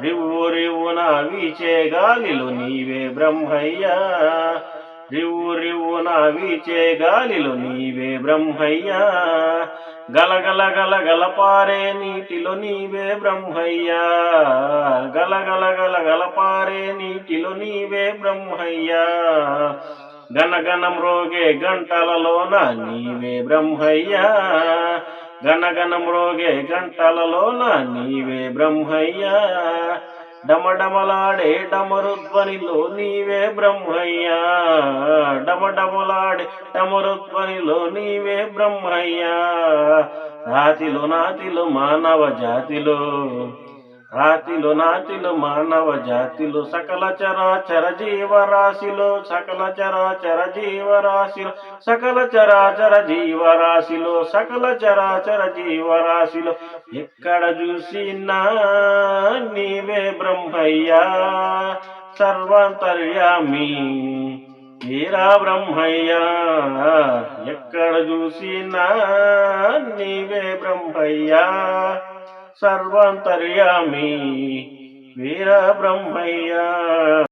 రివ్వు రివ్వున వీచే గాలిలో నీవే బ్రహ్మయ్యా. రివ్వు రివ్వున వీచే గాలిలో నీవే బ్రహ్మయ్యా. గలగల గల గల పారే నీటిలో నీవే బ్రహ్మయ్యా. గలగల గల గల పారే నీటిలో నీవే బ్రహ్మయ్యా. గణగణం రోగే గంటలలోన నీవే బ్రహ్మయ్యా. గనగన మ్రోగే గంటలలోన నీవే బ్రహ్మయ్యా. డమడమలాడే డమరుధ్వనిలో నీవే బ్రహ్మయ్యా. డమడమలాడే డమరుధ్వనిలో నీవే బ్రహ్మయ్యా. రాతిలో నాతిలో మానవ జాతిలో రాతిలో నాతిలో మానవ జాతిలో సకల చరాచర జీవరాశిలో సకల చరాచర జీవరాశిలో సకల చరాచర జీవరాశిలో సకల చరాచర జీవరాశిలో. ఎక్కడ చూసినా నీవే బ్రహ్మయ్యా సర్వాంతర్యామి వీరా బ్రహ్మయ్యా. ఎక్కడ చూసినా నీవే బ్రహ్మయ్యా. సర్వాంతర్యామి వీర బ్రహ్మయ్య.